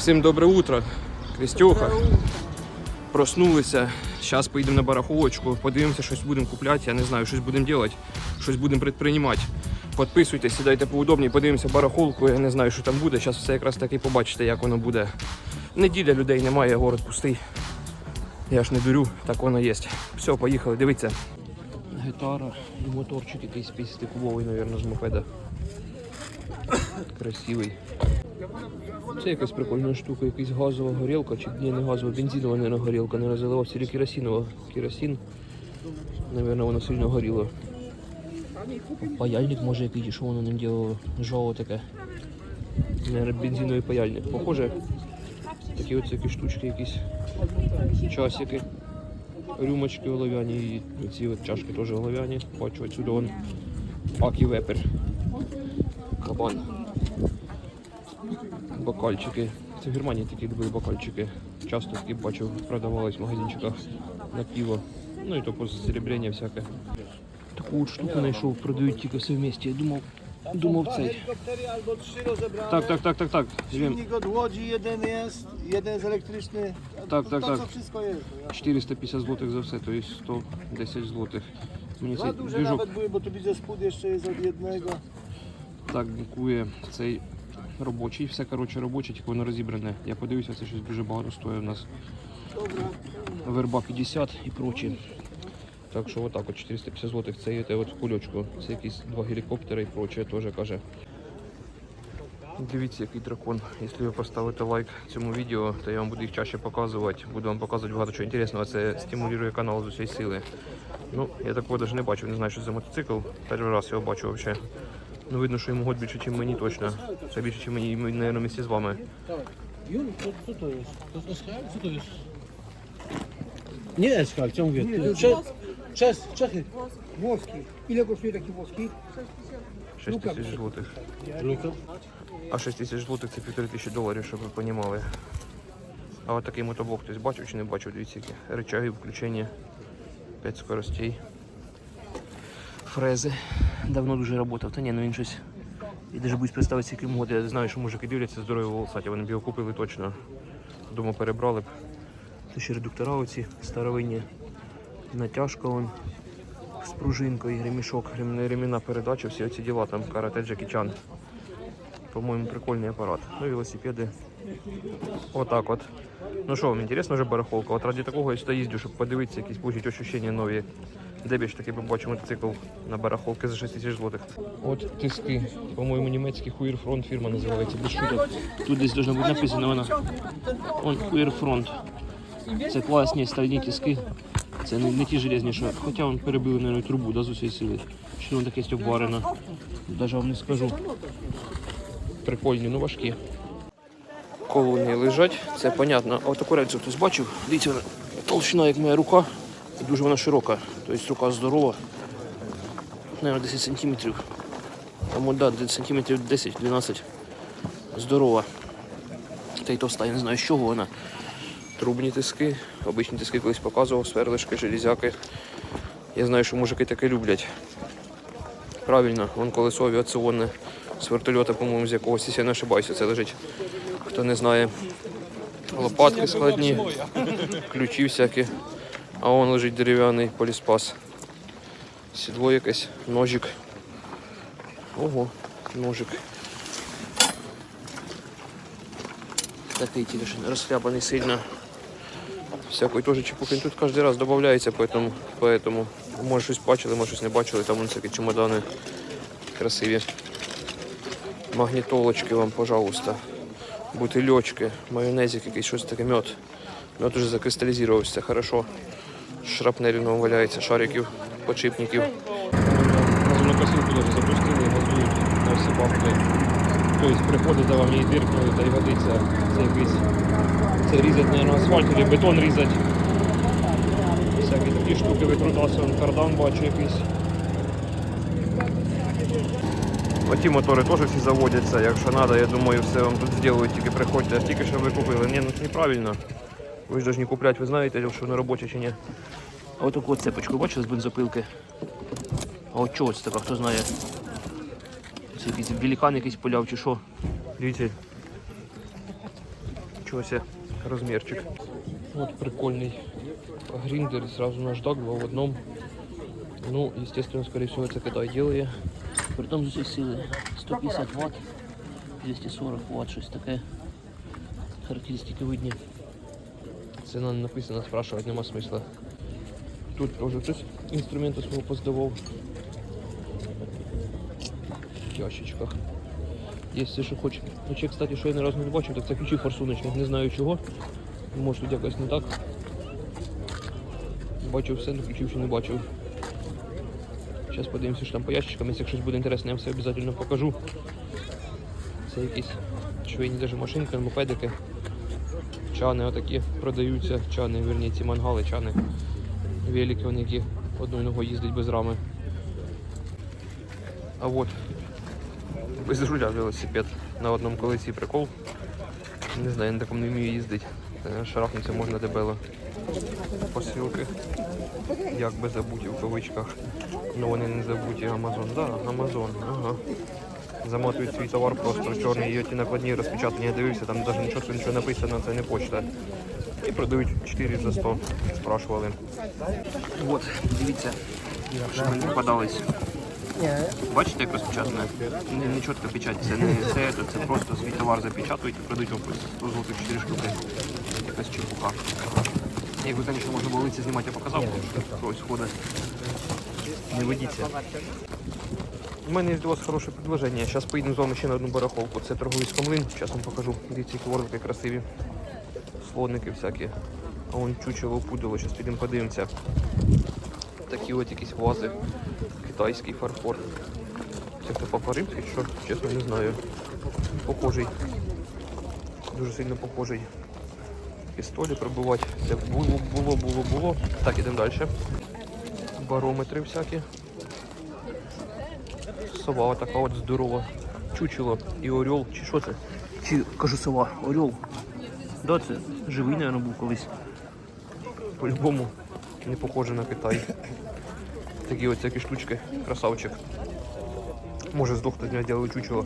Всім добре утро. Крістюха. Проснулися. Зараз поїдемо на барахолочку, подивимося, щось будемо купляти. Я не знаю, щось будемо робити, щось будемо предприймати. Підписуйтесь, сідайте поудобніше, подивимося барахолку. Я не знаю, що там буде. Зараз все якраз таки побачите, як воно буде. Неділя людей немає, город пустий. Я ж не дурю, так воно є. Все, поїхали, дивіться. Гітара і моторчик якийсь 50-кубовий, мабуть, з мопеда. Красивий. Це якась прикольна штука, якась газова горілка, чи ні, не газова, бензинова, не горілка, не розливався, чи керосинова. Керосин. Наверно, воно сильно горіло. Паяльник може якийсь, що воно ним діло жало таке. Наверно, бензиновий паяльник. Похоже, такі оці якісь штучки якісь. Часики. Рюмочки олов'яні і ці от чашки теж олов'яні. Бачу отсюди вон акі вепер. Кабан. Бокальчики. Це в Германії такі були бокальчики. Часто такі бачив, продавались в магазинчиках на пиво. Ну і то посеребрення всяке. Таку от штуку знайшов, продають тільки все вместе. Я думав, думав цей. Так, tak, tak, tak, tak. Wiem. Silnik od Łodzi jeden jest, jeden jest elektryczny. Tak, to, tak, to, tak. co wszystko jest. no ja- 450 злотих за все, то є 110 злотих. Мені Dwa цей duże движок nawet były, bo tu widzę spód jeszcze jest od jednego. Так дикує. Цей робочий, все коротше робоче, тільки воно розібране. Я подивився, це щось дуже багато стоїть у нас. Верба 50 і прочі. Так що отак от 450 злотих це є те от в кульочку. Це якісь два гелікоптери і проче теж каже. Дивіться, який дракон. Якщо ви поставите лайк цьому відео, то я вам буду їх чаще показувати. Буду вам показувати багато чого інтересного. Це стимулює канал з усієї сили. Ну, я такого навіть не бачив, не знаю, що це за мотоцикл. Перший раз його бачу взагалі. Ну, видно, що йому год більше, ніж мені точно. Це більше, ніж мені, мабуть, місці з вами. Jest Eskal? Co to jest? Nie Eskal, co mówię? Nie, to Cze Czes, Czechy. Włoski. Ile kosztuje taki włoski? 6 тисяч злотих. А 6 тисяч злотих це півтори тисячі доларів, щоб ви розуміли. А от такий мотоблок хтось бачив чи не бачив, дивіться, які рычаги, включення, 5 скоростей. Фрези. Давно дуже працював, та ні, ну він щось. Я навіть боюсь представити, скільки йому год. Я знаю, що мужики дивляться здорові волосаті, вони б його купили точно. Думаю, перебрали б. Це ще редуктора оці старовинні. Натяжка вон з пружинкою, ремішок, рем- ремінна передача, всі оці діла, там карате Джекі Чан. По-моему, прикольный аппарат. Ну, велосипеды. Вот так вот. Ну що, вам інтересна вже барахолка? От ради такого я сюди їздю, щоб подивитися, якісь получить ощущення нові. Де більш таки побачив мотоцикл на барахолки за 6 тисяч злотих. От тиски. По-моєму, німецький Хуєрфронт фірма називається. Без шуток. Тут десь должно бути написано вона. Он Хуєрфронт. Це класні стальні тиски. Це не, не ті железні, що. Хоча він перебили, мабуть, трубу да, з усієї сили. Чи воно таке обварено. Даже вам не скажу. Прикольні, ну важкі. Колонії лежать, це понятно. А отаку рельсу хтось бачив. Дивіться, толщина, як моя рука, і дуже вона широка. Тобто рука здорова. Наверное, 10 сантиметрів. Тому да, сантиметрів 10-12. Здорова. Та й товста, я не знаю, з чого вона. Трубні тиски, обичні тиски колись показував, сверлишки, железяки. Я знаю, що мужики таке люблять. Правильно, вон колесо авіаційне з вертольота, по-моєму, з якогось, якщо я не ошибаюся, це лежить. Хто не знає. Лопатки складні, ключі всякі. А вон лежить дерев'яний поліспас. Сідло якесь, ножик. Ого, ножик. Такий тільки розхлябаний сильно. Всякої теж чепухи. Тут кожен раз додається, поэтому, поэтому може щось бачили, може щось не бачили, там всякі чемодани красиві. Магнітолочки вам, пожалуйста. Бутильочки, майонезик якийсь, щось таке мед. Мед уже закристалізувався, хорошо. Шрапнелів нам валяється, шариків, подшипників. Газонокосилку даже запустили, газують на всі бабки. Тобто приходить за вам її диркнули та й годиться. Це якийсь. Це різать, мабуть, асфальт або бетон різать. Всякі такі штуки викрутався, вон кардан бачу якийсь. Оті мотори теж всі заводяться, якщо треба, я думаю, все вам тут зроблять, тільки приходьте, а тільки що ви купили. Ні, ну це неправильно. Ви ж повинні купляти, ви знаєте, що воно робоче чи ні. А от таку цепочку бачили з бензопилки? А от чого це така, хто знає? Це якийсь великан якийсь поляв чи що? Дивіться. Нічого себе, розмірчик. От прикольний гриндер, сразу наждак, два в одном. Ну, естественно, скорее всего, это Китай делає. Притом з усіх сили 150 Вт, 240 Вт, щось таке. Характеристики видні. Ціна не написана, спрашивать нема смисла. Тут теж хтось інструменти свого поздавав. В ящичках. Все, що хоче. Ну, кстати, що я ні разу не бачив, так це ключі форсуночних. Не знаю чого. Може тут якось не так. Бачив все, але ключів ще не бачив. Зараз подивимося, що там по ящичкам. Якщо щось буде інтересне, я все обов'язково покажу. Це якісь швейні даже машинки, мопедики. Чани отакі продаються, чани, вірні, ці мангали, чани. Велики, вони які одною ногою їздять без рами. А от без руля велосипед на одному колесі прикол. Не знаю, я на такому не вмію їздити. Е, Шарахнутися можна дебело. Посилки. Як би забуті в кавичках. Ну вони не забуті. Амазон. Да, Амазон. Ага. Замотують свій товар просто в чорній і ті накладні розпечатані. Я дивився, там навіть нічого, нічого написано, це не почта. І продають 4 за 100, спрашували. От, дивіться, що мені попадались. Бачите, як розпечатане? Не, не чітка печать, це не це, це просто свій товар запечатують і продають опис. 100 злотих 4 штуки. Якась чепуха. Якби, звісно, можна було лиці знімати, я показав, хтось ходить. Не ведіться. У мене є для вас хороше предложення. Зараз поїдемо з вами ще на одну барахолку. Це торговий скомлин. Зараз вам покажу. Дивіться, які ворлики красиві. Слоники всякі. А вон чучело пудило. Зараз підемо подивимося. Такі от якісь вази. Китайський фарфор. Це хто папа римський, що? Чесно, не знаю. Похожий. Дуже сильно похожий. Пістолі пробивати. Це було, було, було, було. Так, ідемо далі. Барометри всякі. Сова така от здорова. Чучело і орел. Чи що це? Чи кажу сова, орел. Да, це живий, мабуть, був колись. По-любому не похоже на Китай. Такі от всякі штучки. Красавчик. Може здох хтось з нього зробив чучело.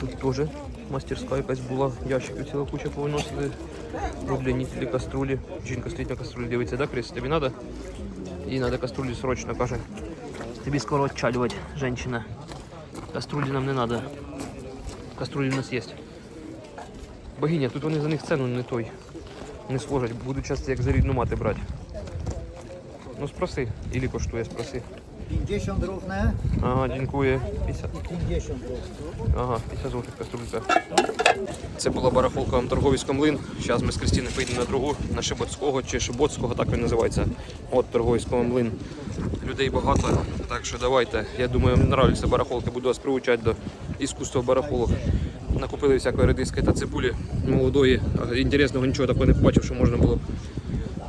Тут теж мастерська якась була. Ящиків ціла куча повиносили. Удлінителі, каструлі. Жінка стоїть на каструлі, дивиться, да, Крис? Тобі треба? Їй треба каструлі срочно, каже. Тобі скоро відчалювати, женщина. Каструлі нам не треба. Каструлі в нас є. Богиня, тут вони за них цену не той. Не сложать. Будуть часто як за рідну мати брати. Ну спроси. Ілі коштує, спроси. 50 równe, Ага, дякує. 50. 50 równe. Ага, 50 злотих каструлька. Це була барахолка в торговій скомлин. Зараз ми з Кристиною поїдемо на другу, на Шиботського чи Шиботського, так він називається. От торговий скомлин. Людей багато, так що давайте. Я думаю, вам нравляться барахолки, буду вас приучати до іскусства барахолок. Накупили всякої редиски та цибулі молодої. Інтересного нічого такого не побачив, що можна було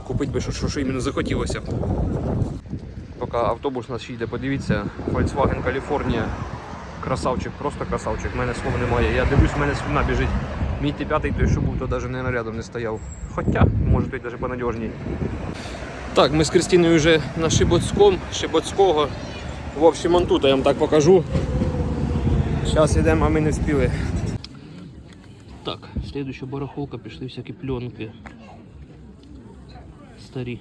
купити би, що, що, що іменно захотілося б. Автобус у нас ще йде, подивіться, Volkswagen California. Красавчик, просто красавчик. У мене слов немає. Я дивлюсь, в мене слюна біжить. Мій Т5, той, що був, то навіть не не стояв. Хоча, може той навіть понадіжній. Так, ми з Кристиною вже на Шиботському, Шиботського. В общем, он тут, я вам так покажу. Зараз йдемо, а ми не встигли. Так, следующая барахолка пішли всякі пленки. Старі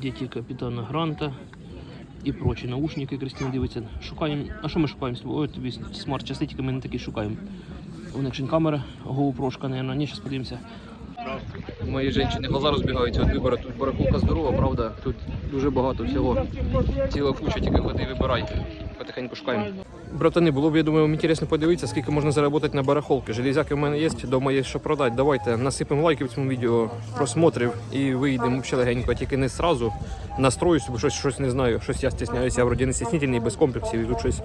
діти капітана Гранта і прочі наушники Кристина дивиться. Шукаємо. А що ми шукаємо? Ой, тобі смарт частитики ми не такі шукаємо. У них камера, GoPro, наверное. Ні, зараз подивимося. Мої жінки глаза розбігаються від вибору. Тут барахолка здорова, правда? Тут дуже багато всього. Ціла куча, тільки ходи вибирай. Потихеньку шукаємо. Братани, було б, я думаю, вам інтересно подивитися, скільки можна заробити на барахолки. Железяки в мене є, вдома є що продати. Давайте насипемо лайків цьому відео, просмотрів і вийдемо взагалі легенько, тільки не зразу. Настроюсь, бо щось, щось не знаю, щось я стісняюся, я вроді не стіснительний, без комплексів і тут щось.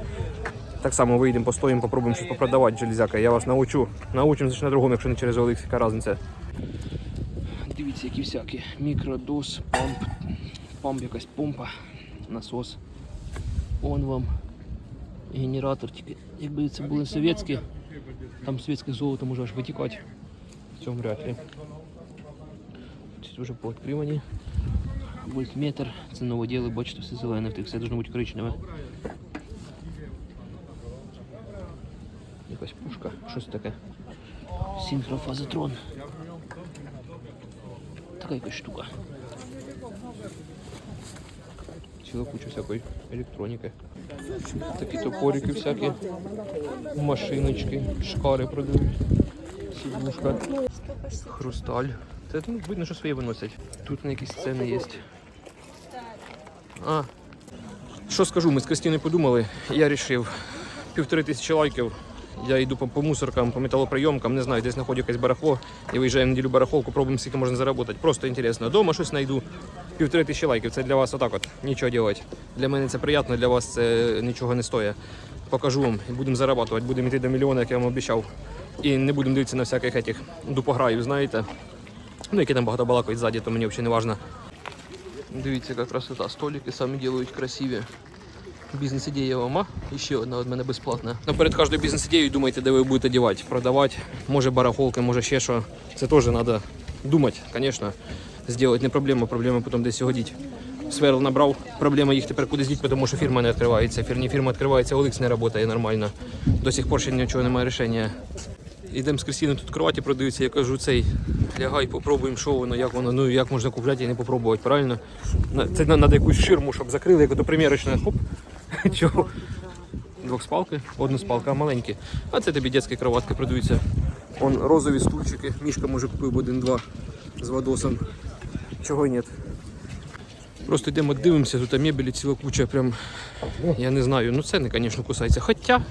Так само вийдемо, постоїмо, попробуємо щось попродавати железяка. Я вас научу. Научимо на другому, якщо не через OLX, яка різниця. Дивіться, які всякі. Мікродос, памп, памп, якась помпа, насос. Он вам генератор. Тільки якби це були совєтські, там совєтське золото може аж витікати. В цьому вряд ли. Ці вже пооткривані. Вольтметр, це новоділи, бачите, все зелене в тих, все должно бути коричневе. Якась пушка, щось таке. Синхрофазотрон. Така якась штука. Ціла куча всякої електроніки. Такі топорики всякі, машиночки, шкари продають, сідушка, хрусталь. Це ну, видно, що своє виносять. Тут на якісь сцени є. А. Що скажу, ми з Кристиною подумали, я вирішив півтори тисячі лайків. Я йду по, по мусоркам, по металоприйомкам, не знаю, десь знаходжу якесь барахло. Я виїжджаю в неділю барахолку, пробуємо, скільки можна заробити. Просто інтересно. Дома щось знайду. Півтори тисячі лайків. Це для вас отак от. Нічого робити. Для мене це приємно, для вас це нічого не стоїть. Покажу вам будемо заробляти. Будемо йти до мільйона, як я вам обіцяв. І не будемо дивитися на всяких етих дупограїв, знаєте. Ну, які там багато балакають ззаді, то мені взагалі не важливо. Дивіться, яка красота. Столики самі роблять красиві. Бізнес-ідея вам, а? І ще одна від мене безплатна. Ну, перед кожною бізнес-ідеєю думайте, де ви будете дівати, продавати. Може барахолки, може ще що. Це теж треба думати, звісно. Зробити не проблема, проблема потім десь його. Сверл набрав, проблема їх тепер кудись діть, тому що фірма не відкривається. Фірні фірма відкривається, OLX не працює нормально. До сих пор ще нічого немає рішення. Йдемо з Кристиною, тут кроваті продаються, я кажу, цей лягай, попробуємо, що воно, як воно, ну як можна купляти і не попробувати, правильно? Це треба якусь ширму, щоб закрили, як ото примірочне, хоп. Чого? Двохспалки, односпалка, а маленькі. А це тобі дитячі кроватки продаються. Вон розові стульчики. Мішка може купив один-два з водосом. Чого ні. Просто йдемо дивимося, тут мебелі ціла куча, прям, я не знаю, ну це не, звісно, кусається. Хоча,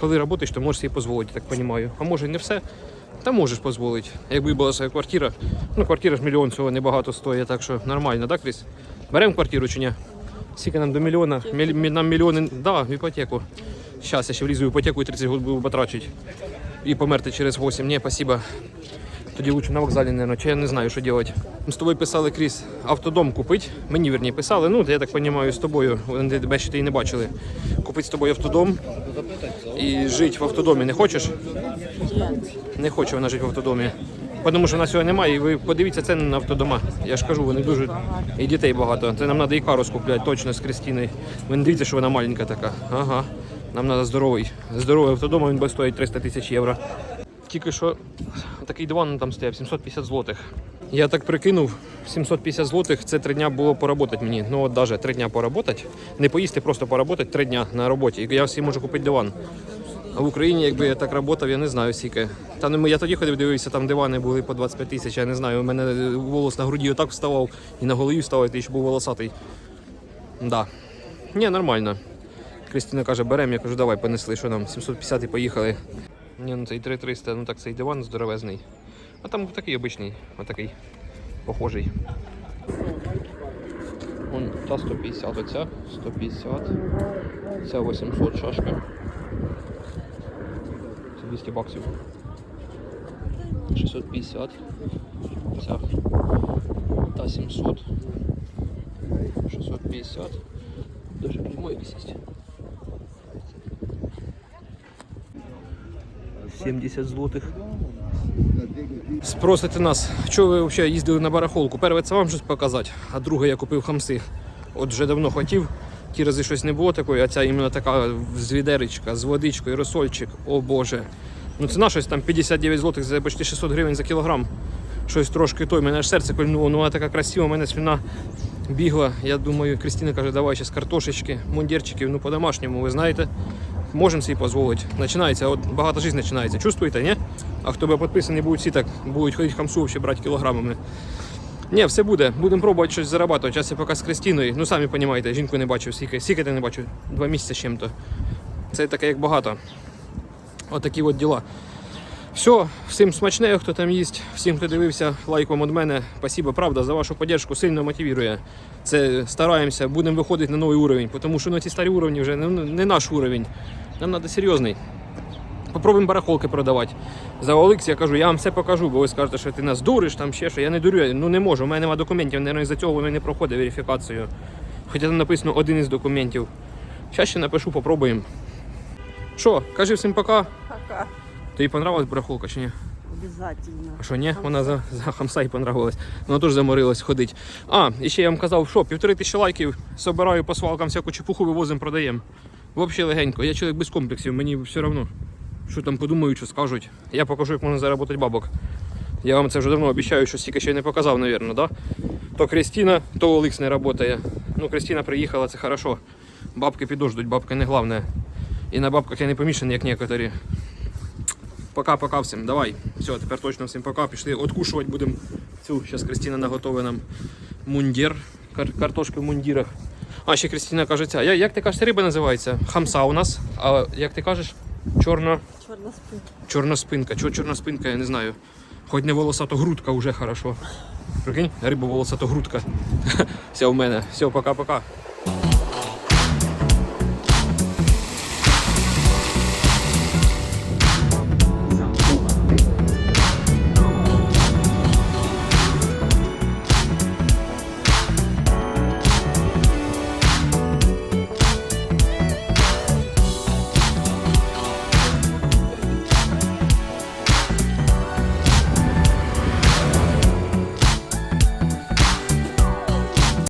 коли працюєш, то можеш собі дозволити, так розумію. А може і не все, та можеш дозволити. Якби була своя квартира, ну квартира ж мільйон цього небагато стоїть, так що нормально, так, Кріс? Беремо квартиру чи ні? Скільки нам до мільйона? Міль, мі- нам мільйони, да, в іпотеку. Зараз я ще влізу в іпотеку і 30 років буду потрачити. І померти через 8. Ні, спасибо. Тоді лучше на вокзалі, наверное, чи я не знаю, що робити. Ми з тобою писали, Кріс, автодом купити. Мені вірні писали. Ну, я так розумію, з тобою. Вони тебе ще й не бачили. Купити з тобою автодом і жити в автодомі. Не хочеш? Не хоче вона жити в автодомі. Тому що в нас цього немає, і ви подивіться ціни на автодома. Я ж кажу, вони дуже і дітей багато. Це нам треба і кару скупляти точно з Кристиною. Ви не дивіться, що вона маленька така. Ага. Нам треба здоровий. Здоровий автодом, він буде стоїть 300 тисяч євро. Тільки що такий диван там стояв 750 злотих. Я так прикинув, 750 злотих це три дня було поработати мені. Ну от навіть три дня поработати. Не поїсти, просто поработати три дня на роботі. Я всі можу купити диван. А в Україні, якби я так працював, я не знаю скільки. Та не я тоді ходив, дивився, там дивани були по 25 тисяч, я не знаю. У мене волос на груді отак вставав і на голові вставав, і ще був волосатий. Да. Ні, нормально. Кристина каже, беремо, я кажу, давай понесли, що нам, 750 і поїхали. Ні, ну цей 3300, ну так цей диван здоровезний. А там такий обичний, отакий, похожий. Вон та 150, оця 150, ця 800 шашка. Це 200 баксів. 650. Ця та 700. 650. Даже клеймо якесь 70 злотих. Спросите нас, що ви взагалі їздили на барахолку? Перше, це вам щось показати, а друге, я купив хамси. От вже давно хотів. Ті рази щось не було такої, а ця іменно така з відеречка, з водичкою, розсольчик. О Боже. Ну ціна щось там 59 злотих за почти 600 гривень за кілограм. Щось трошки той, мене аж серце кольнуло, ну вона така красива, у мене слюна бігла. Я думаю, Кристина каже, давай ще з картошечки, мундірчиків, ну по-домашньому, ви знаєте. Можемо собі дозволити. Починається, от багато життя починається. Чувствуєте, ні? А хто би підписаний, будуть всі так, будуть ходити хамсу, ще брати кілограмами. Ні, все буде. Будемо пробувати щось зарабатувати. Зараз я поки з Кристиною. Ну самі розумієте, жінку не бачив, скільки, скільки ти не бачив? Два місяці з чим-то. Це таке як багато. Отакі от діла. Все, всім смачне, хто там їсть, всім, хто дивився, лайк вам від мене. Спасибо, правда, за вашу підтримку сильно мотивує. Це стараємося, будемо виходити на новий уровень, тому що ну, ці старі уровні вже не, не наш уровень. Нам треба серйозний. Попробуємо барахолки продавати. За OLX я кажу, я вам все покажу, бо ви скажете, що ти нас дуриш, там ще що. Я не дурю, ну не можу. У мене немає документів, навіть за цього воно не проходить верифікацію. Хоча там написано один із документів. Зараз ще напишу, попробуємо. Що, кажи всім пока. Пока. Тобі понравилась барахолка чи ні? Обязательно. А що ні? Вона за, за хамса і понравилась. Вона теж заморилась ходить. А, і ще я вам казав, що півтори тисячі лайків, собираю по свалкам всяку чепуху, вивозимо, продаємо. Взагалі легенько. Я чоловік без комплексів, мені все одно. Що там подумають, що скажуть. Я покажу, як можна заробити бабок. Я вам це вже давно обіцяю, що стільки ще не показав, мабуть, да? То Крістіна, то Олекс не працює. Ну, Крістіна приїхала, це хорошо. Бабки підождуть, бабки не головне. І на бабках я не помішаний, як некоторі. Пока-пока всім, давай. Все, тепер точно всім пока. Пішли откушувати будемо цю. Зараз Кристина наготовить нам мундір. Кар- картошки в мундірах. А, ще Кристина каже, ця. Як ти кажеш, риба називається? Хамса у нас. А як ти кажеш? Чорна. Чорна спинка. Чорна спинка. Чого чорна спинка, я не знаю. Хоч не волосато грудка вже хорошо. Прикинь, риба волосато грудка. Все в мене. Все, пока-пока.